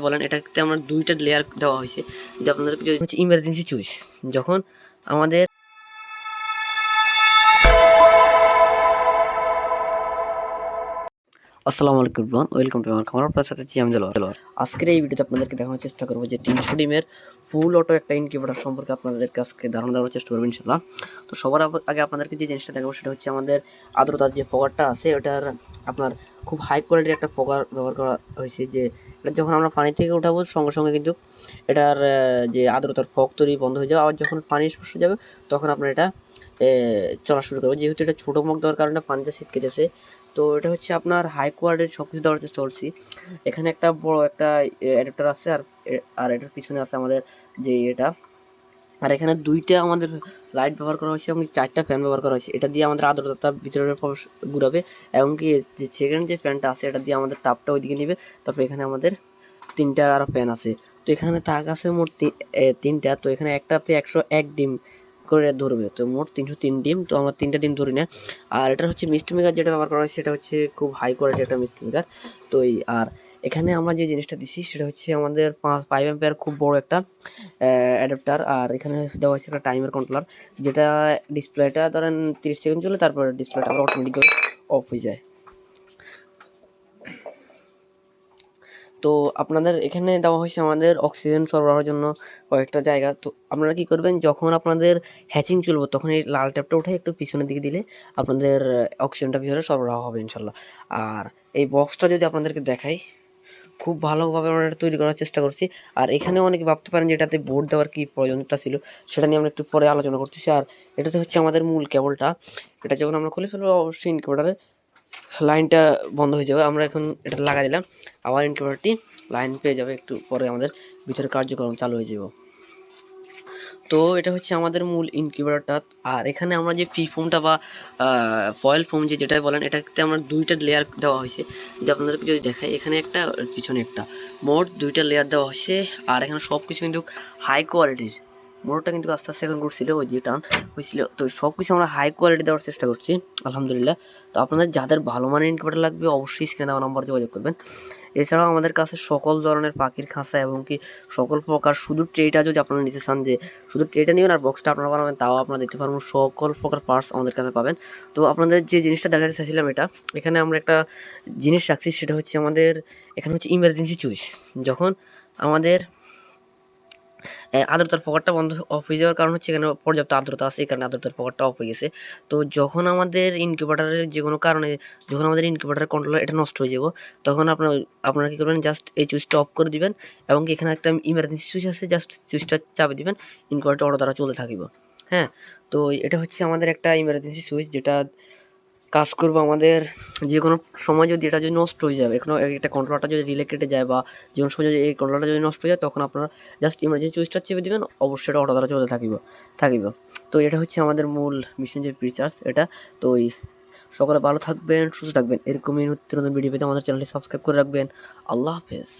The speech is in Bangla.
বলেন এটাতে আমার দুইটা লেয়ার দেওয়া হয়েছে। যে আপনাদের ইমার্জেন্সি চুইস যখন আমাদের আসসালামু আলাইকুম ওয়েলকাম টু আমার খামার। আপনার সাথে দেলোয়ার দেলোয়ার। আজকের এই ভিডিওতে আপনাদেরকে দেখানোর চেষ্টা করব যে তিনশো ডিমের ফুল অটো একটা ইনকিউবেটার সম্পর্কে আপনাদেরকে আজকে ধারণা দেওয়ার চেষ্টা করব ইনশাল্লাহ তো সবার আগে আপনাদেরকে যে জিনিসটা দেখাবো সেটা হচ্ছে আমাদের আর্দ্রতার যে ফগারটা আছে, ওটার আপনার খুব হাই কোয়ালিটির একটা ফগার ব্যবহার করা হয়েছে যে এটা যখন আমরা পানি থেকে উঠাবো, সঙ্গে সঙ্গে কিন্তু এটার যে আর্দ্রতার ফগ তৈরি বন্ধ হয়ে যাবে। আবার যখন পানি শুষে যাবে, তখন আপনার এটা চলা শুরু করবে। যেহেতু এটা ছোটো মগ দেওয়ার কারণে পানিতে যাচ্ছে, তো এটা হচ্ছে আপনার হাই কোয়ালিটির সব কিছু দেওয়ার চেষ্টা করছি। এখানে একটা বড় একটা অ্যাডাপ্টার আছে আর আর এটার পিছনে আছে আমাদের যে এটা আর এখানে দুইটা আমাদের লাইট ব্যবহার করা হয়েছে এবং চারটা ফ্যান ব্যবহার করা হয়েছে। এটা দিয়ে আমাদের আর্দ্রতা ভিতরে প্রবেশ- ঘুরাবে এবং কি যে সেকেন্ড যে ফ্যানটা আছে, এটা দিয়ে আমাদের তাপটা ওইদিকে নেবে। তারপর এখানে আমাদের তিনটা আর ফ্যান আছে। তো এখানে তাক আছে মোট তিনটা। তো এখানে একটাতে একশো এক ডিম করে ধরবে। তো মোট তিনশো তিন ডিম, তো আমার তিনটা ডিম ধরি না। আর এটা হচ্ছে মিষ্টি মেকার যেটা ব্যবহার করা হয়, সেটা হচ্ছে খুব হাই কোয়ালিটি একটা মিষ্টি মেকার। তো এই, আর এখানে আমরা যে জিনিসটা দিছি, সেটা হচ্ছে আমাদের পাঁচ ফাইভ এম্পিয়ার খুব বড় একটা অ্যাডাপ্টার আর এখানে দেওয়া হচ্ছে একটা টাইমের কন্ট্রোলার যেটা ডিসপ্লেটা ধরেন তিরিশ সেকেন্ড চলে, তারপর ডিসপ্লেটা আবার অটোমেটিক অফ হয়ে যায়। তো আপনাদের এখানে দেওয়া হয়েছে আমাদের অক্সিজেন সরবরাহের জন্য কয়েকটা জায়গা। তো আপনারা কি করবেন, যখন আপনাদের হ্যাচিং চলবে, তখন এই লাল ট্যাপটা উঠে একটু পিছনের দিকে দিলে আপনাদের অক্সিজেনটা ভিতরে সরবরাহ হবে ইনশাল্লাহ। আর এই বক্সটা যদি আপনাদেরকে দেখাই, খুব ভালোভাবে আমরা এটা তৈরি করার চেষ্টা করছি। আর এখানে অনেকে ভাবতে পারেন যে এটাতে বোর্ড দেওয়ার কী প্রয়োজনটা ছিল, সেটা নিয়ে আমরা একটু পরে আলোচনা করতেছি। আর এটাতে হচ্ছে আমাদের মূল কেবলটা এটা যখন আমরা খুলে ফেলব, অবশ্যই ইনকিউবেটারের লাইনটা বন্ধ হয়ে যাবে। আমরা এখন এটা লাগা দিলাম। আবার ইনকিউবেটারটি লাইন পেয়ে যাবে একটু পরে আমাদের ভিতরে কার্যক্রম চালু হয়ে যাব। তো এটা হচ্ছে আমাদের মূল ইনকিউবেটারটা আর এখানে আমরা যে ফ্রি ফোমটা বা ফয়েল ফোম যে যেটাই বলেন, এটাতে আমরা দুইটা লেয়ার দেওয়া হয়েছে। যদি আপনাদেরকে যদি দেখাই, এখানে একটা, পিছনে একটা। মোট দুইটা লেয়ার দেওয়া হয়েছে। আর এখানে সব কিছু কিন্তু হাই কোয়ালিটির মোটরটা কিন্তু আস্তে আস্তে এখন ঘুরছিল, ওই দিয়ে টান হয়েছিল। তো সব কিছু আমরা হাই কোয়ালিটি দেওয়ার চেষ্টা করছি, আলহামদুলিল্লাহ। তো আপনাদের যাদের ভালো মানের ইনকিউবেটার লাগবে, অবশ্যই স্ক্রিনে দেওয়া নম্বর যোগাযোগ করবেন। এছাড়াও আমাদের কাছে সকল ধরনের পাখির খাঁচা এবং কি সকল প্রকার, শুধু ট্রেটা যদি আপনারা নিতে চান যে শুধু ট্রেটা নেবেন আর বক্সটা আপনারা বানাবেন, তাও আপনারা দিতে পারবেন, সকল প্রকার পার্টস আমাদের কাছে পাবেন। তো আপনাদের যে জিনিসটা দেখাতে চাইছিলাম এটা, এখানে আমরা একটা জিনিস রাখছি, সেটা হচ্ছে আমাদের, এখানে হচ্ছে ইমার্জেন্সি চুইস যখন আমাদের আর্দ্রতার পকেটটা বন্ধ অফ হয়ে যাওয়ার কারণ হচ্ছে এখানে পর্যাপ্ত আর্দ্রতা আছে এই কারণে আর্দ্রতার অফ হয়ে গেছে। তো যখন আমাদের ইনকিউবেটারের যে কোনো কারণে, যখন আমাদের ইনকিউবেটারের কন্ট্রোলার এটা নষ্ট হয়ে যাব, তখন আপনার, আপনারা কী করবেন জাস্ট এই সুইচটা অফ করে দিবেন এবং এখানে একটা ইমার্জেন্সি সুইচ আছে জাস্ট সুইচটা চাপে দিবেন ইনকিউবেটার অটো দ্বারা চলে থাকিব। হ্যাঁ তো এটা হচ্ছে আমাদের একটা ইমার্জেন্সি সুইচ যেটা কাজ করব আমাদের যে কোনো সময় যদি এটা যদি নষ্ট হয়ে যাবে এখনও একটা কন্ট্রোলারটা যদি রিলে কেটে যায় বা যে কোনো সময় যদি এই কন্ট্রোলারটা যদি নষ্ট হয়ে যায়, তখন আপনারা জাস্ট ইমার্জেন্সি সুইচটা চেপে দিবেন, অবশ্যই এটা অটো দ্বারা চলে থাকিব থাকিব। তো এটা হচ্ছে আমাদের মূল মিশন যে ফিচার্স এটা। তো ওই সকলে ভালো থাকবেন, সুস্থ থাকবেন। এরকমই নতুন নতুন ভিডিও পেতে আমাদের চ্যানেলটি সাবস্ক্রাইব করে রাখবেন। আল্লাহ হাফেজ।